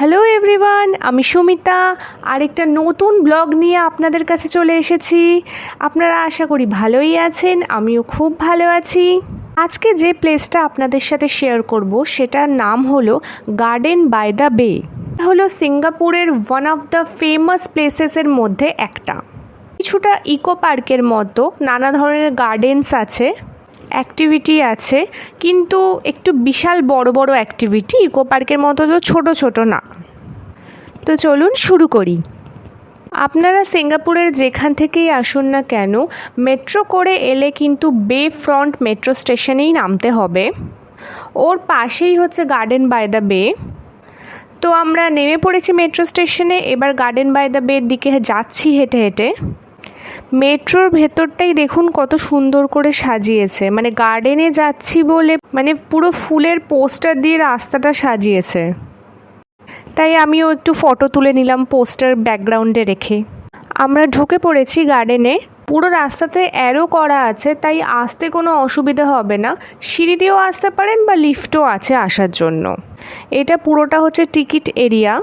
Hello everyone আমি সুমিতা। আরেকটা নতুন ব্লগ নিয়ে আপনাদের কাছে চলে এসেছি। আপনারা আশা করি ভালোই আছেন, আমিও খুব ভালো আছি। আজকে যে প্লেসটা আপনাদের সাথে শেয়ার করব, সেটার নাম হলো গার্ডেন বাই দ্য বে হলো সিঙ্গাপুরের ওয়ান অফ দ্য ফেমাস প্লেসেসের মধ্যে একটা। কিছুটা ইকো পার্কের মতো, নানা ধরনের গার্ডেন্স আছে। অ্যাক্টিভিটি আছে, কিন্তু একটু বিশাল বড় বড় অ্যাক্টিভিটি ইকো পার্কের মতো তো ছোট ছোট না। তো চলুন শুরু করি। আপনারা সিঙ্গাপুরের যেখান থেকেই আসুন না কেন মেট্রো করে এলে কিন্তু বে ফ্রন্ট মেট্রো স্টেশনেই নামতে হবে। ওর পাশেই হচ্ছে গার্ডেন বাই দ্য বে তো আমরা নেমে পড়েছি মেট্রো স্টেশনে এবার গার্ডেন বাই দ্য বের দিকে যাচ্ছি হেঁটে হেঁটে। মেট্রোর ভেতরটাই দেখুন কত সুন্দর করে সাজিয়েছে। মানে গার্ডেনে যাচ্ছি বলে মানে পুরো ফুলের পোস্টার দিয়ে রাস্তাটা সাজিয়েছে। তাই আমিও একটু ফটো তুলে নিলাম পোস্টার ব্যাকগ্রাউন্ডে রেখে। আমরা ঢুকে পড়েছি গার্ডেনে। পুরো রাস্তাতে অ্যারো করা আছে, তাই আসতে কোনো অসুবিধা হবে না। সিঁড়ি দিয়েও আসতে পারেন বা লিফটও আছে আসার জন্য। এটা পুরোটা হচ্ছে টিকিট এরিয়া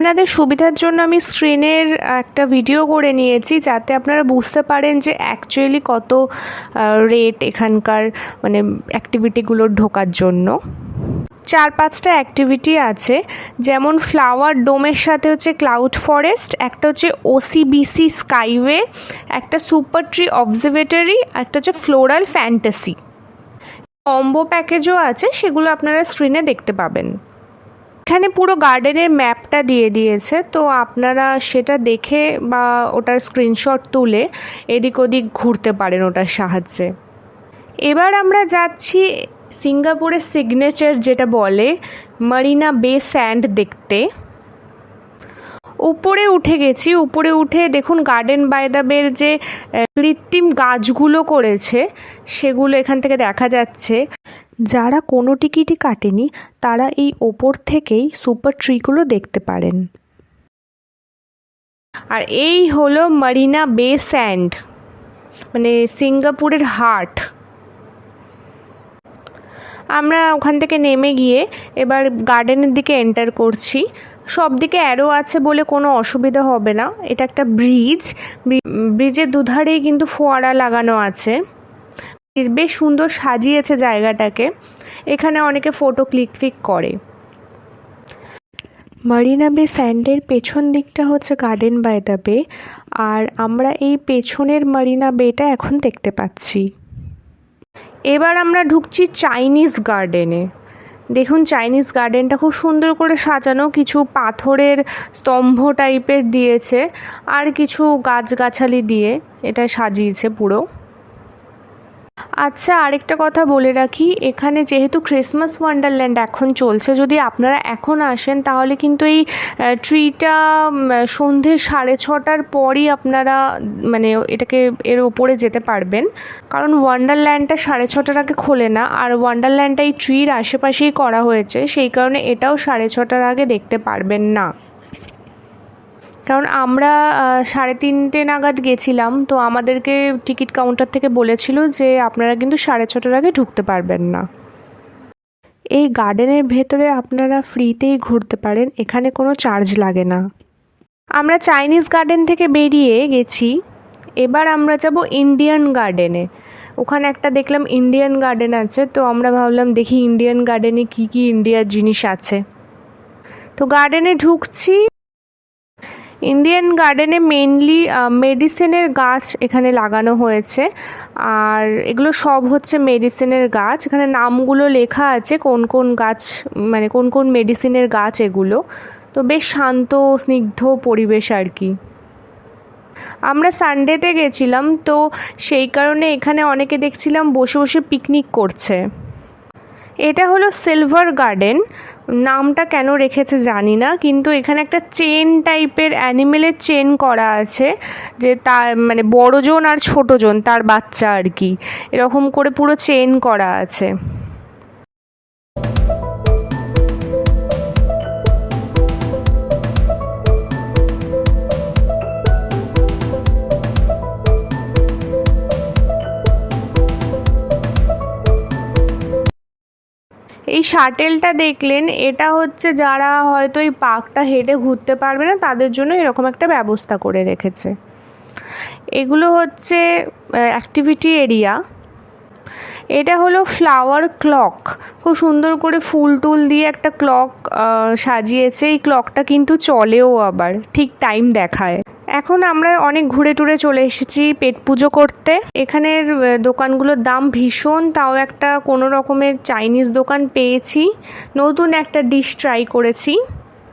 আপনাদের সুবিধার জন্য আমি স্ক্রিনের একটা ভিডিও করে নিয়েছি, যাতে আপনারা বুঝতে পারেন যে অ্যাকচুয়ালি কত রেট এখানকার মানে অ্যাক্টিভিটিগুলোর ঢোকার জন্য। চার পাঁচটা অ্যাক্টিভিটি আছে, যেমন ফ্লাওয়ার ডোমের সাথে হচ্ছে ক্লাউড ফরেস্ট একটা হচ্ছে ওসিবিসি স্কাইওয়ে একটা সুপার ট্রি অবজারভেটরি একটা হচ্ছে ফ্লোরাল ফ্যান্টাসি কম্বো প্যাকেজও আছে, সেগুলো আপনারা স্ক্রিনে দেখতে পাবেন। এখানে পুরো গার্ডেনের ম্যাপটা দিয়ে দিয়েছে, তো আপনারা সেটা দেখে বা ওটার স্ক্রিনশট তুলে এদিক ওদিক ঘুরতে পারেন ওটার সাহায্যে। এবার আমরা যাচ্ছি সিঙ্গাপুরের সিগনেচার যেটা বলে, মারিনা বে স্যান্ড দেখতে। উপরে উঠে গেছি, উপরে উঠে দেখুন গার্ডেন বাই দ্য বের যে কৃত্রিম গাছগুলো করেছে, সেগুলো এখান থেকে দেখা যাচ্ছে। যারা কোনো টিকিটই কাটেনি, তারা এই ওপর থেকেই সুপার ট্রিগুলো দেখতে পারেন। আর এই হলো মারিনা বে স্যান্ড মানে সিঙ্গাপুরের হার্ট। আমরা ওখান থেকে নেমে গিয়ে এবার গার্ডেনের দিকে এন্টার করছি। সব দিকে অ্যারো আছে বলে কোনো অসুবিধা হবে না। এটা একটা ব্রিজ। ব্রিজের দুধারেই কিন্তু ফোয়ারা লাগানো আছে। বেশ সুন্দর সাজিয়েছে জায়গাটাকে। এখানে অনেকে ফটো ক্লিক ক্লিক করে। মারিনা বে স্যান্ডের পেছন দিকটা হচ্ছে গার্ডেন বাই দ্য বে আর আমরা এই পেছনের মারিনা বেটা এখন দেখতে পাচ্ছি। এবার আমরা ঢুকছি চাইনিজ গার্ডেনে দেখুন চাইনিজ গার্ডেনটা খুব সুন্দর করে সাজানো, কিছু পাথরের স্তম্ভ টাইপের দিয়েছে, আর কিছু গাছগাছালি দিয়ে এটা সাজিয়েছে পুরো। আচ্ছা আরেকটা কথা বলে রাখি। এখানে যেহেতু ক্রিসমাস ওয়ান্ডারল্যান্ড এখন চলছে, যদি আপনারা এখন আসেন, তাহলে কিন্তু এই ট্রিটা সন্ধে সাড়ে ছটার পরই আপনারা মানে এটাকে এর ওপরে যেতে পারবেন। কারণ ওয়ান্ডারল্যান্ডটা সাড়ে ছটার আগে খোলে না, আর ওয়ান্ডারল্যান্ডটা এই ট্রির আশেপাশেই করা হয়েছে, সেই কারণে এটাও সাড়ে ছটার আগে দেখতে পারবেন না। কারণ আমরা সাড়ে তিনটে নাগাদ গেছিলাম, তো আমাদেরকে টিকিট কাউন্টার থেকে বলেছিল যে আপনারা কিন্তু সাড়ে ছটার আগে ঢুকতে পারবেন না। এই গার্ডেনের ভেতরে আপনারা ফ্রিতেই ঘুরতে পারেন, এখানে কোনো চার্জ লাগে না। আমরা চাইনিজ গার্ডেন থেকে বেরিয়ে গেছি, এবার আমরা যাব ইন্ডিয়ান গার্ডেনে। ওখানে একটা দেখলাম ইন্ডিয়ান গার্ডেন আছে, তো আমরা ভাবলাম দেখি ইন্ডিয়ান গার্ডেনে কী কী ইন্ডিয়ার জিনিস আছে। তো গার্ডেনে ঢুকছি। ইন্ডিয়ান গার্ডেনে মেনলি মেডিসিনের গাছ এখানে লাগানো হয়েছে। আর এগুলো সব হচ্ছে মেডিসিনের গাছ। এখানে নামগুলো লেখা আছে, কোন কোন গাছ মানে কোন কোন মেডিসিনের গাছ এগুলো। তো বেশ শান্ত, স্নিগ্ধ পরিবেশ আর কি। আমরা সানডেতে গেছিলাম, তো সেই কারণে এখানে অনেকে দেখছিলাম বসে বসে পিকনিক করছে। এটা হলো সিলভার গার্ডেন নামটা কেন রেখেছে জানি না, কিন্তু এখানে একটা চেন টাইপের অ্যানিমেলের চেন করা আছে, যে তার মানে বড়জন আর ছোটজন, তার বাচ্চা আর কি। এরকম করে পুরো চেন করা আছে। এই শাটেলটা দেখলেন, এটা হচ্ছে যারা হয়তো এই পার্কটা হেঁটে ঘুরতে পারবে না, তাদের জন্য এরকম একটা ব্যবস্থা করে রেখেছে। এগুলো হচ্ছে অ্যাক্টিভিটি এরিয়া এটা হলো ফ্লাওয়ার ক্লক খুব সুন্দর করে ফুল টুল দিয়ে একটা ক্লক সাজিয়েছে। এই ক্লকটা কিন্তু চলেও আবার, ঠিক টাইম দেখায়। এখন আমরা অনেক ঘুরে টুরে চলে এসেছি পেট পুজো করতে। এখানের দোকানগুলোর দাম ভীষণ, তাও একটা কোনো রকমের চাইনিজ দোকান পেয়েছি। নতুন একটা ডিশ ট্রাই করেছি।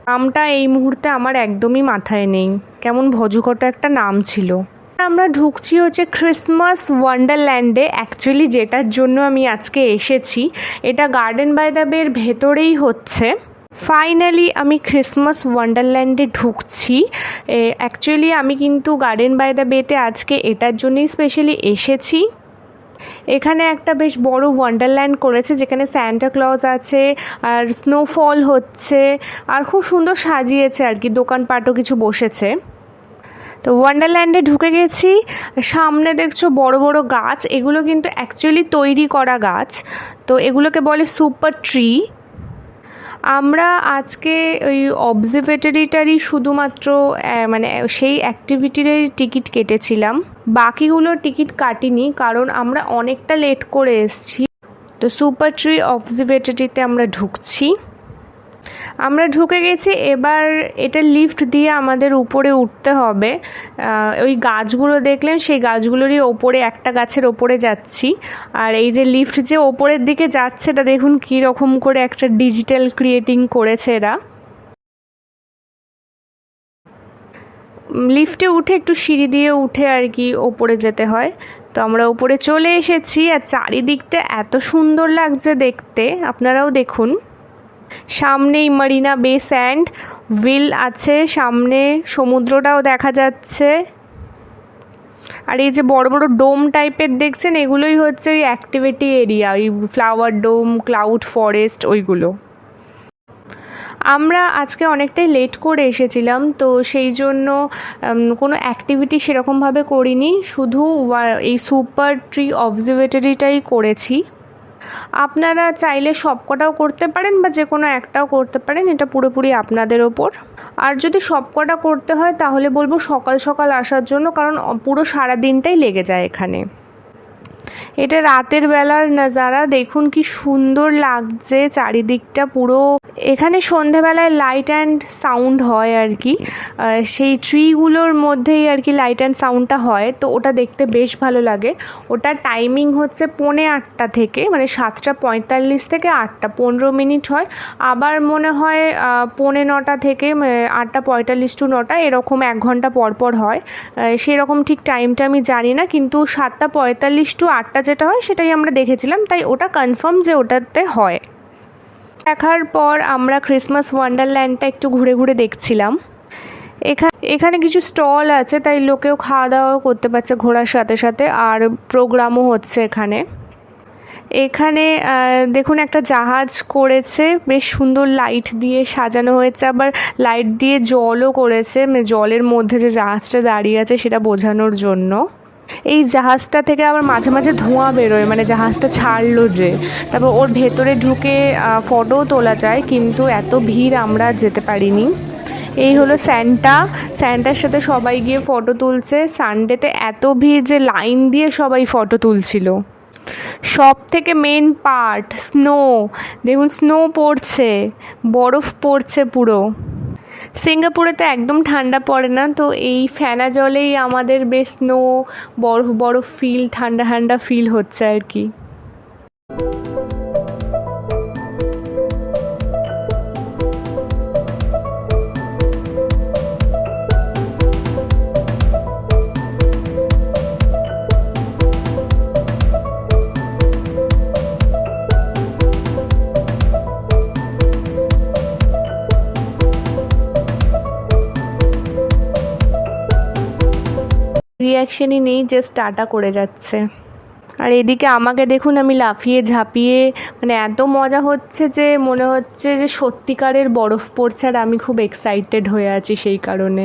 নামটা এই মুহূর্তে আমার একদমই মাথায় নেই। কেমন ভজুকট একটা নাম ছিল। আমরা ঢুকছি হচ্ছে ক্রিসমাস ওয়ান্ডারল্যান্ডে অ্যাকচুয়ালি যেটার জন্য আমি আজকে এসেছি, এটা গার্ডেন বাই দ্য বের ভেতরেই হচ্ছে। ফাইনালি আমি ক্রিসমাস ওয়ান্ডারল্যান্ডে ঢুকছি। অ্যাকচুয়ালি আমি কিন্তু গার্ডেন বাই দ্য বেতে আজকে এটার জন্যই স্পেশালি এসেছি। এখানে একটা বেশ বড় ওয়ান্ডারল্যান্ড করেছে, যেখানে স্যান্টা ক্লজ আছে, আর স্নোফল হচ্ছে, আর খুব সুন্দর সাজিয়েছে আর কি, দোকানপাটও কিছু বসেছে। তো ওয়ান্ডারল্যান্ডে ঢুকে গেছি, সামনে দেখছ বড় বড় গাছ, এগুলো কিন্তু অ্যাকচুয়ালি তৈরি করা গাছ। তো এগুলোকে বলে সুপার ট্রি আমরা আজকে ওই অবজারভেটরিটারই শুধুমাত্র মানে সেই অ্যাক্টিভিটিরই টিকিট কেটেছিলাম। বাকিগুলো টিকিট কাটিনি, কারণ আমরা অনেকটা লেট করে এসেছি। তো সুপার ট্রি অবজারভেটরিতে আমরা ঢুকছি। আমরা ঢুকে গেছি, এবার এটা লিফট দিয়ে আমাদের উপরে উঠতে হবে। ওই গাছগুলো দেখলেন, সেই গাছগুলোরই ওপরে, একটা গাছের ওপরে যাচ্ছি। আর এই যে লিফট যে ওপরের দিকে যাচ্ছে, এটা দেখুন কী রকম করে একটা ডিজিটাল ক্রিয়েটিং করেছে এরা। লিফটে উঠে একটু সিঁড়ি দিয়ে উঠে আর কি ওপরে যেতে হয়। তো আমরা ওপরে চলে এসেছি, আর চারিদিকটা এত সুন্দর লাগছে দেখতে। আপনারাও দেখুন। সামনেই মারিনা বে স্যান্ড উইল আছে, সামনে সমুদ্রটাও দেখা যাচ্ছে। আর এই যে বড় বড় ডোম টাইপের দেখছেন, এগুলোই হচ্ছে ওই অ্যাক্টিভিটি এরিয়া ওই ফ্লাওয়ার ডোম ক্লাউড ফরেস্ট ওইগুলো। আমরা আজকে অনেকটাই লেট করে এসেছিলাম, তো সেই জন্য কোনো অ্যাক্টিভিটি সেরকমভাবে করিনি। শুধু এই সুপার ট্রি অবজারভেটরিটাই করেছি। আপনারা চাইলে সবকটাও করতে পারেন বা যে কোনো একটাও করতে পারেন, এটা পুরোপুরি আপনাদের ওপর। আর যদি সবকটা করতে হয়, তাহলে বলব সকাল সকাল আসার জন্য, কারণ পুরো সারা দিনটাই লেগে যায় এখানে। এটা রাতের বেলার নাজারা। দেখুন কি সুন্দর লাগছে চারিদিকটা পুরো। এখানে সন্ধেবেলায় লাইট অ্যান্ড সাউন্ড হয় আর কি। সেই ট্রিগুলোর মধ্যেই আর কি লাইট অ্যান্ড সাউন্ডটা হয়। তো ওটা দেখতে বেশ ভালো লাগে। ওটার টাইমিং হচ্ছে পৌনে আটটা থেকে মানে সাতটা পঁয়তাল্লিশ থেকে আটটা, পনেরো মিনিট হয়। আবার মনে হয় পৌনে নটা থেকে আটটা পঁয়তাল্লিশ টু নটা এরকম এক ঘণ্টা পর পর হয়। সেরকম ঠিক টাইমটা আমি জানি না, কিন্তু সাতটা পঁয়তাল্লিশ টু আটটা যেটা হয় সেটাই আমরা দেখেছিলাম, তাই ওটা কনফার্ম যে ওটাতে হয়। দেখার পর আমরা ক্রিসমাস ওয়ান্ডারল্যান্ডটা একটু ঘুরে ঘুরে দেখছিলাম। এখানে এখানে কিছু স্টল আছে, তাই লোকেও খাওয়া দাওয়াও করতে পারছে ঘোরার সাথে সাথে, আর প্রোগ্রামও হচ্ছে এখানে। এখানে দেখুন একটা জাহাজ করেছে, বেশ সুন্দর লাইট দিয়ে সাজানো হয়েছে, আবার লাইট দিয়ে জলও করেছে মানে জলের মধ্যে যে জাহাজটা দাঁড়িয়ে আছে সেটা বোঝানোর জন্য। এই জাহাজটা থেকে আবার মাঝে মাঝে ধোঁয়া বেরোয় মানে জাহাজটা ছাড়লো যে। তারপর ওর ভেতরে ঢুকে ফটোও তোলা যায়, কিন্তু এত ভিড় আমরা যেতে পারিনি। এই হলো স্যান্টা। স্যান্টার সাথে সবাই গিয়ে ফটো তুলছে। সানডেতে এত ভিড় যে লাইন দিয়ে সবাই ফটো তুলছিল। সব থেকে মেন পার্ট স্নো দেখুন স্নো পড়ছে, বরফ পড়ছে পুরো। সিঙ্গাপুরে তো একদম ঠান্ডা পড়ে না, তো এই ফেনা জলেই আমাদের বেশ স্নো বরফ বরফ ফিল ঠান্ডা ঠান্ডা ফিল হচ্ছে আর কি। রিয়াকশনই নেই জাস্ট টাটা করে যাচ্ছে। আর এদিকে আমাকে দেখুন, আমি লাফিয়ে ঝাঁপিয়ে মানে এত মজা হচ্ছে যে, মনে হচ্ছে যে সত্যিকারের বরফ পড়ছে আর আমি খুব এক্সাইটেড হয়ে আছি সেই কারণে।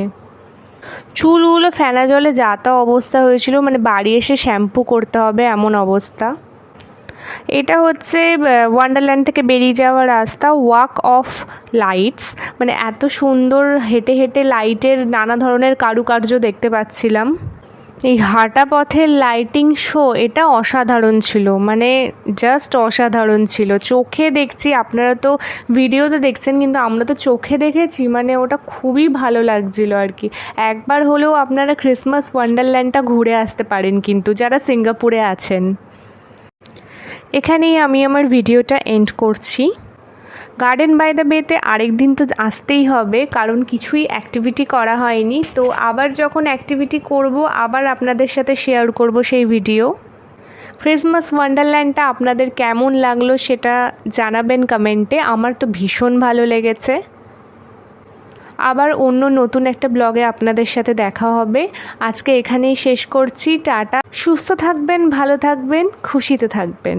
চুলগুলো ফেনা জলে যা তা অবস্থা হয়েছিল মানে বাড়ি এসে শ্যাম্পু করতে হবে এমন অবস্থা। এটা হচ্ছে ওয়ান্ডারল্যান্ড থেকে বেরিয়ে যাওয়ার রাস্তা ওয়াক অফ লাইটস মানে এত সুন্দর হেঁটে হেঁটে লাইটের নানা ধরনের কারুকার্য দেখতে পাচ্ছিলাম। এই হাঁটা পথের লাইটিং শো এটা অসাধারণ ছিল মানে জাস্ট অসাধারণ ছিল। চোখে দেখছি, আপনারা তো ভিডিওতে দেখছেন, কিন্তু আমরা তো চোখে দেখেছি মানে ওটা খুবই ভালো লাগছিল আর কি। একবার হলেও আপনারা ক্রিসমাস ওয়ান্ডারল্যান্ডটা ঘুরে আসতে পারেন কিন্তু, যারা সিঙ্গাপুরে আছেন। এখানেই আমি আমার ভিডিওটা এন্ড করছি। গার্ডেন বাই দ্য বেতে আরেক দিন তো আসতেই হবে, কারণ কিছুই অ্যাক্টিভিটি করা হয়নি। তো আবার যখন অ্যাক্টিভিটি করব, আবার আপনাদের সাথে শেয়ার করব সেই ভিডিও ক্রিসমাস ওয়ান্ডারল্যান্ডটা আপনাদের কেমন লাগল সেটা জানাবেন কমেন্টে, আমার তো ভীষণ ভালো লেগেছে। আবার অন্য নতুন একটা ব্লগে আপনাদের সাথে দেখা হবে। আজকে এখানেই শেষ করছি, টাটা। সুস্থ থাকবেন, ভালো থাকবেন, খুশিতে থাকবেন।